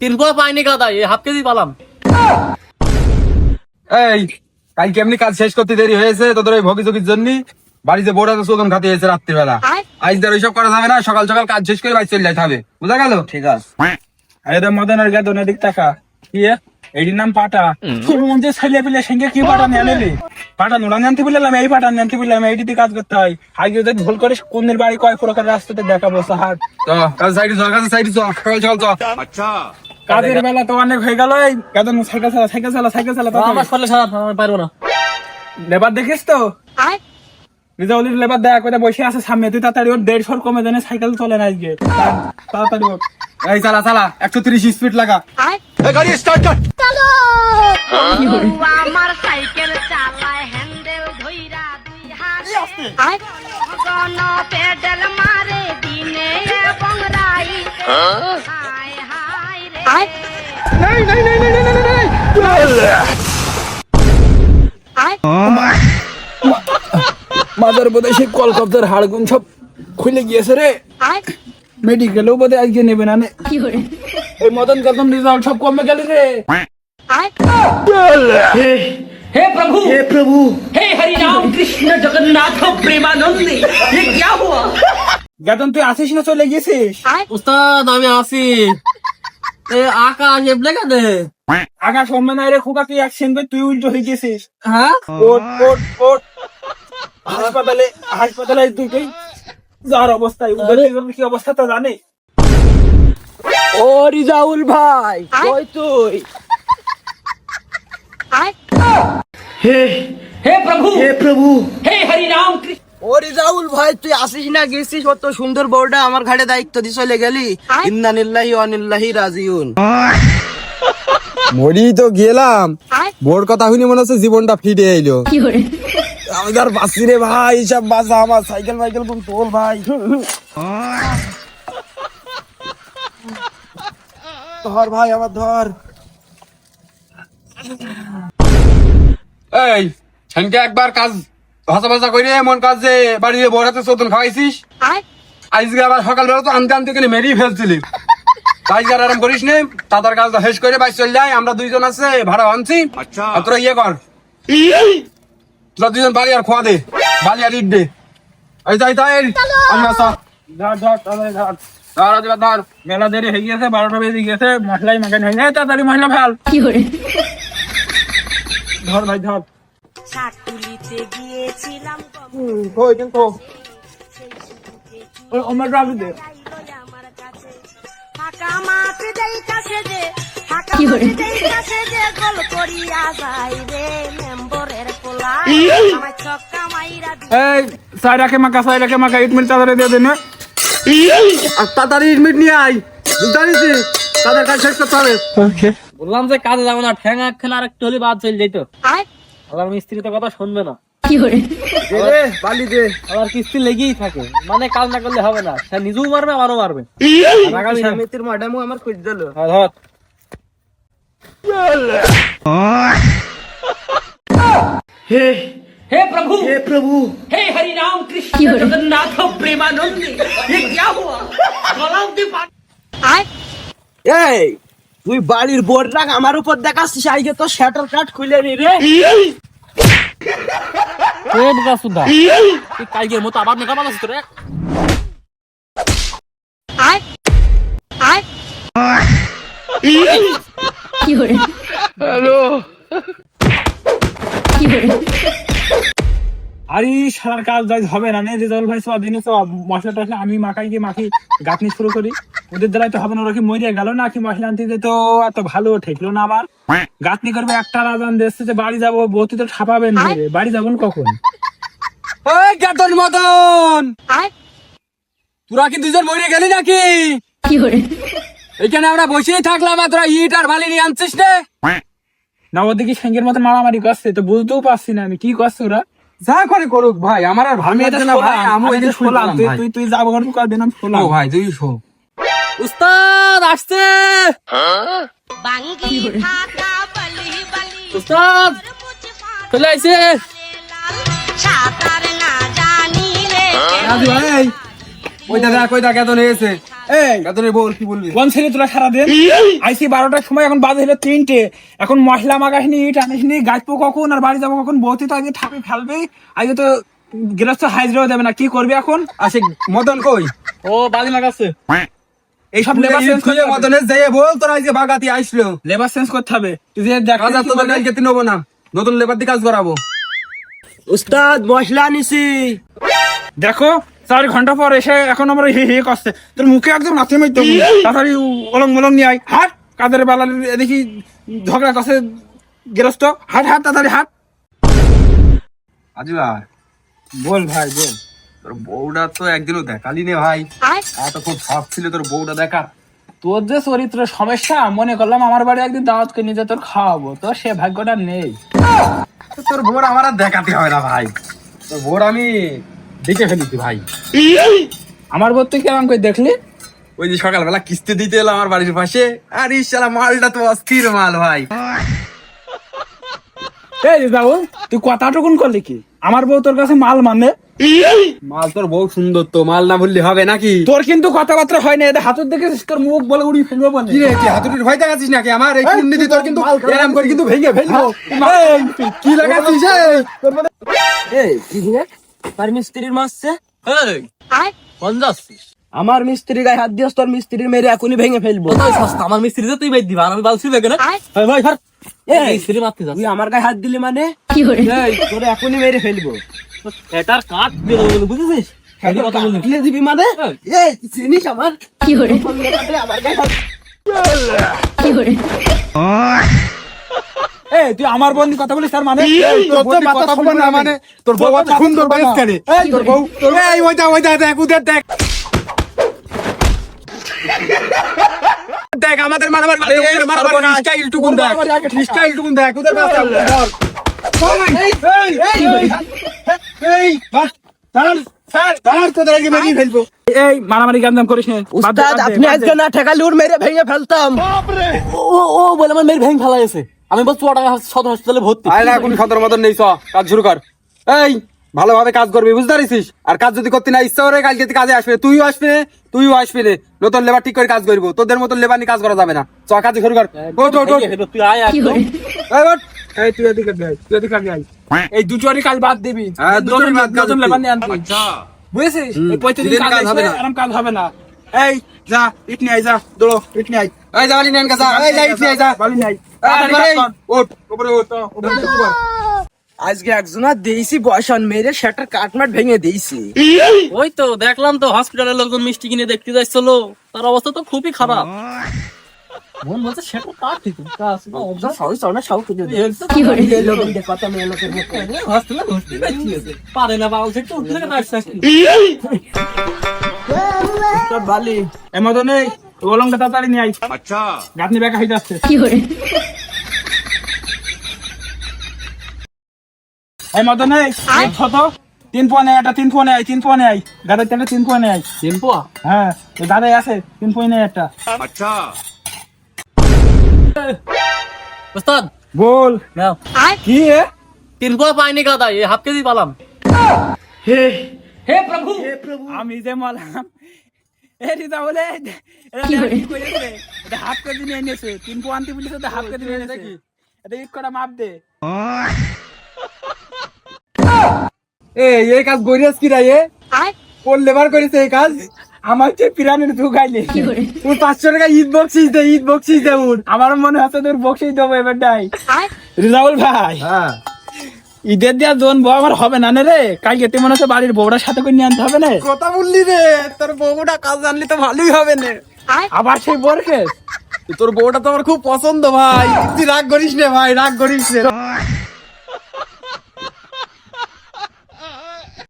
তিন পোয়া পাইনি কাদা এই হাফ কেজি পালাম। এই কালকে এমনি কাজ শেষ করতে দেরি হয়েছে তোদের ওই ভগি চকির জন্য? বাড়িতে বোর্ড আছে শোধন খাতে হয়েছে রাত্রিবেলা। আজ ধর ওইসব করা যাবে না সকাল সকাল কাজ শেষ করে বাড়ি চলে যাইতে হবে। বুঝা গেল? ঠিক আছে। আরে মদনের গেদন এদিক টাকা কি এ? এটির নাম পাটা। তোর মন যে ছেলে পেলে সঙ্গে কি পাটা নিয়ে পাটা নোড়া নিতে বললাম এই পাটা নিতে বললাম এইটিতে কাজ করতে হয়। আগে যদি ভুল কোনের বাড়ি কয় প্রকার রাস্তাতে দেখাবো সাহার। তো কাজ সাইডে চল কাজ সাইডে চল সকাল সকাল চল কাজের বেলা তো অনেক হয়ে গেল এই সাইকেল চালা সাইকেল চালা সাইকেল চালা আমার ফলে সারা আমি পারব না। লেবার দেখিস তো? রিজাউলির লেবার দেখা করে বসে আছে সামনে তুই তাড়াতাড়ি ওর দেড়শোর কমে জানে সাইকেল চলে না আজকে। তাড়াতাড়ি। এই চালা চালা একশো তিরিশ স্পিড লাগা। আমার কোনো পেডাল মারে দিনে এবং রাইতে হায় হায় রে। নাই নাই নাই নাই নাই নাই মাদার বোধ সেই কলকাতার হাড়গুন সব খুলে গিয়েছে রে। মেডিকেলেও বোধ আজকে নেবে না এই মদন কদম রেজাল্ট সব কমে গেল রে। হে প্রভু। হে প্রভু। হে হরি রাম। কৃষ্ণ जगन्नाथ प्रेमानंद ये क्या हुआ গাদন তুই আসিস না চলে গেছিস উস্তাদ আমি আসি এ আকাশ এবলে কেন আগা সম্মান নাই রে খোকা তুই অ্যাক্সিডেন্ট করে তুই উল্টো হয়ে গেছিস হ্যাঁ ওট ওট ওট হাসপাতালে হাসপাতালে তুই তুই যার অবস্থায় উদয় কি অবস্থা তো জানে ও রিজাউল ভাই কই তুই हे হে প্রভু! হে প্রভু! হে হরি রাম ও রিজাউল ভাই তুই আসিস না গেছিস? সুন্দর বউটা আমার ঘাটে দায়িত্ব দিস চলে গেলি। ইন্না নিল্লাহি অনিল্লাহি রাজিউন। মরি তো গেলাম। বোর কথা মনে হচ্ছে জীবনটা ফিরে এলো। আমি তার বাসি রে ভাই সব বাসা আমার। সাইকেল ফাইকেল কোন তোর ভাই। ধর ভাই আমার ধর। এই সেনকে একবার কাজ ভাষা ভাষা করে এমন কাজ যে বাড়িতে বড় হাতে চোদন খাওয়াইছিস? আজকে আবার সকালবেলা তো আনতে আনতে গেলে মেরিয়ে ফেলছিলি। তাই আর আরাম করিস নে তাদের কাজটা শেষ করে বাইক চলে যাই আমরা দুইজন আছে ভাড়া আনছি। আর তোরা ইয়ে কর। তোরা দুইজন বাড়ি আর খোয়া দে বালি আর ইট দে। এই তাই তাই আমি আসা ধর ধর ধর ধর মেলা দেরি হয়ে গেছে বারোটা বেজে গেছে মশলাই মাখান হয়ে যায় তাড়াতাড়ি মশলা ফেল। ধর ভাই ধর। শাকুলিতে গিয়েছিলাম কই কিন্তু ওই আমার রাখি দে। ফাঁকা মাঠ দেই কাছে যে ফাঁকা মাঠ দেই কাছে যে গোল করিয়া যাই রে মেম্বরের পোলা আমার ছক্কা মাইরা দি এই সাইরাকে মাকা সাইরাকে মাকা ইট মিনিট তাড়াতাড়ি দিয়ে দেন আর তাড়াতাড়ি ইটমিট নিয়ে আই জানিস তাদের কাজ শেষ করতে হবে। বললাম যে কাজে যাব না ঠ্যাং এক খেলে আর একটু হলে বাদ চলে যেত। আবার মিস্ত্রি তো কথা শুনবে না দে রে, বালি দে আবার কিস্তি লেগেই থাকে মানে কাজ না করলে হবে না সে নিজেও মারবে আমারও মারবে রাগাবি না। স্বামীতির ম্যাডামও আমার খুঁজ দিল হ্যাঁ, ধর हे हे प्रभु हे प्रभु हे हरि राम कृष्ण जगन्नाथ प्रेमानंद ये क्या हुआ गला दे এই তুই বাড়ির বোর্ড রাখ আমার উপর দেখাচ্ছিস আইকে তো শাটার কাট খুলে নি রে। এ বোকা সুদা। তুই কালকের মতো আবার মেকআপ আনাছিস তোরে। আরে সারার কাজ যাই হবে না রেজাউল ভাই সব দিনে মশলা টসলা আমি মাখাই গিয়ে মাখি গাঁথনি শুরু করি। ওদের দ্বারাই তো হবে না ওরা কি মরিয়া গেল না কি মশলা আনতে? তো এত ভালো ঠেকলো না আমার গাঁথনি করবে একটা রাজান দেখছে যে বাড়ি যাব বৌতি তো ছাপাবেন না রে। বাড়ি যাবেন কখন? ওই গাতন মদন! তোরা কি দুজন মরে গেলি নাকি? এখানে আমরা বসেই থাকলাম আর তোরা ইট আর বালি নিয়ে আনছিস না? ওদিকে সেঙ্গের মতো মারামারি করছে তো বুঝতেও পারছি না আমি। কি করছে ওরা? যা করে করুক ভাই আমার আর ভালো লাগছে না ভাই আমি ওই দিন শোলাম শুনলাম তুই তুই তুই যাব কারণ কদিন আমি শোলাম। ও ভাই তুই শো। উস্তাদ আসছে। উস্তাদ চলে আইছে। সাঁতার না জানি রে ভাই ওই দাদা কই দা কেতন এসে বল কি বলবি? কোন ছেলে তোরা সারাদিন আইসি বারোটার সময় এখন বাজে হলো তিনটে। এখন মশলা মাগাসনি ইট আনিসনি গাছবো কখন আর বাড়ি যাব কখন? বৌতি তো আজকে ঠাপে ফেলবে আজকে তো গৃহস্থ হাজিরাও দেবে না। কি করবি এখন? আসে মদন কই? ও বাজি লাগাচ্ছে এইসব লেবার চেঞ্জ মদনের যাইয়ে বল তোরা আজকে বাগাতি আসলো। লেবার চেঞ্জ করতে হবে। তুই যে দেখ তোদের কালকে হব না। নতুন লেবার দিয়ে কাজ করাবো। উস্তাদ মশলা আনিছি। দেখো চার ঘণ্টা পর এসে এখন আমরা হে হে করছে। তোর মুখে একদম মধ্যে তাড়াতাড়ি অলং মলং নিয়ে আয়। হাট। কাদের বেলা দেখি ঝগড়া করছে গৃহস্থ হাট হাট তাড়াতাড়ি হাট। আজিবা বল ভাই বল। তোর বউটা তো একদিনও দেখালি নে ভাই। আমার তো খুব শখ ছিল তোর বউটা দেখার। তোর যে চরিত্র সমস্যা মনে করলাম আমার বাড়ি একদিন দাওয়াত করে নিয়ে যা তোর খাওয়াবো। তোর সে ভাগ্যটা নেই। তো তোর বউর আমার আর দেখাতে হবে না ভাই। তোর বউর আমি দেখে ফেলিছি ভাই। আমার বউ তুই কেমন করে দেখলি? ওই যে সকালবেলা কিস্তি দিতে এলো আমার বাড়ির পাশে। আর ইশালা মালটা তো অস্থির মাল ভাই। এই বাবু তুই কথাটুকুন করলি কি? আমার বউ তোর কাছে মাল মানে? মাল তোর বউ সুন্দর তো মাল না বললে হবে নাকি? তোর কিন্তু কথাবার্তা হয় না এটা হাতের দেখে তোর মুখ বলে উড়ি ফেলব বলে কি রে কি হাতুড়ির ভয় দেখাচ্ছিস নাকি? আমার এই কুন্ডিতে তোর কিন্তু এরম করে কিন্তু ভেঙে ফেলব। কি লাগাচ্ছিস এই? তার মিস্ত্রির মারছে। কোন যাচ্ছিস? আমার মিস্ত্রি গায়ে হাত দিয়েছ তোর মিস্ত্রি মেরে এখনই ভেঙে ফেলব। সস্তা আমার মিস্ত্রিতে তুই বেদ দিবা আর আমি বালছি বেগে না ভাই ভাই মিস্ত্রি মারতে তুই আমার গায়ে হাত দিলি মানে? এই, তোরে এখনই মেরে ফেলব। এটার কাঠ দিয়ে দেবো বুঝেছিস? কথা। দিবি মানে? এই। চিনিস আমার? আমার গায়ে হাত- এই তুই আমার বন্ধু কথা বলিস তার মানে? তোর বউ কথা বলব না মানে? তোর বউ এত সুন্দর বেশ কেন এই তোর বউ এই ওইটা ওইটা দেখ উদের দেখ। দেখ আমাদের মারামার মারামার স্টাইল টুকুন দেখ। স্টাইল টুকুন দেখ উদের এই এই এই বাস দাঁড়ান স্যার দাঁড়ান তোদের আগে মেরিয়ে ফেলব। এই মারামারি গান্দাম করিস উস্তাদ আপনি আজকে না ঠেকালে ওর মেরে ভেঙে ফেলতাম। ও ও বলে আমার মেয়ের ভেঙে ফেলা গেছে। আমি বলছি সদর হসপিটালে ভর্তি। আয় না কোন খতর মতন নেই চ কাজ শুরু কর। এই ভালোভাবে কাজ করবি বুঝতে পারিস? আর কাজ যদি করতে না ইচ্ছা করে কালকে তুই কাজে আসবে। তুইও আসবে তুইও আসবে রে নতুন লেবার ঠিক করে কাজ করব। তোদের মতন লেবার নিয়ে কাজ করা যাবে না। চ কাজে শুরু কর। তুই আয় এই তুই এদিকে তুই এদিকে আয়। এই দুটোরই কাজ বাদ দিবি। হ্যাঁ, দুটোরই বাদ কাজ লেবার নিয়ে আনবি। বুঝেছিস? এই প্রত্যেকদিন দিদির কাজ হবে হবে না। আরাম কাজ হবে না। এই যা ইট নিয়ে আয় যা দৌড়ো ইট নিয়ে আয়। এই যাবালি নেন কাজা এই যাই তুই যা। বালি কর। ওঠ। উপরে ওঠ আজকে একজনা দিয়েছি বয়সন মেরে সেটার কাটমাট ভেঙে দিয়েছি ওই তো দেখলাম তো হসপিটালের লোকজন মিষ্টি কিনে দেখতে যাচ্ছিল তার অবস্থা তো খুবই খারাপ। মন বলছে সেটা কার ঠিক কাজ না, অবস্থা? সবাই চলে সব খুঁজে এই একদম কথা মেয়ে লোকের মুখে হসপিটালে হসপিটালে ঠিক পারে না উঠলে কেন আসছে বালি। এর নেই ওলঙ্গা তাড়াতাড়ি নিয়ে আয়। আচ্ছা। গাঁথনি বেকা হয়ে যাচ্ছে। এই মতো নেই ছত তিন পনে একটা তিন পনে আয় তিন গাড়ির একটা তিন পনে আয়। টেম্পো হ্যাঁ এই দাদাই আছে তিন পনে একটা। ওস্তাদ বল। নাও। কি এ? তিন পোয়া পাইনি গাদা এই হাফ কেজি পালাম। হে। হে প্রভু। আমি যে মলাম এ দিদা বলে হাফ কেজি নিয়ে এনেছে। তিন হাফ কেজি নিয়ে এনেছে। এটা ইট করা মাপ দে। এই এই কাজ গরিয়াস কি রে এ? কোন লেবার করেছে এই কাজ? আমার যে পিরামিড ঢুকাইলে ওর পাঁচশো টাকা ঈদ বকশিস দে ঈদ বকশিস দে ওর আমার মনে হচ্ছে তোর বক্সই দেবো এবার ডাই। রিজাউল ভাই। হ্যাঁ। ঈদের দিয়া জোন বউ আমার হবে না রে কালকে তুই মনে হচ্ছে বাড়ির বউটার সাথে করে নিয়ে আনতে হবে না। কথা বললি রে তোর বউটা কাজ জানলি তো ভালোই হবে না। আবার সেই বরকে তোর বউটা তো আমার খুব পছন্দ ভাই। তুই রাগ করিস রে ভাই রাগ করিস নে।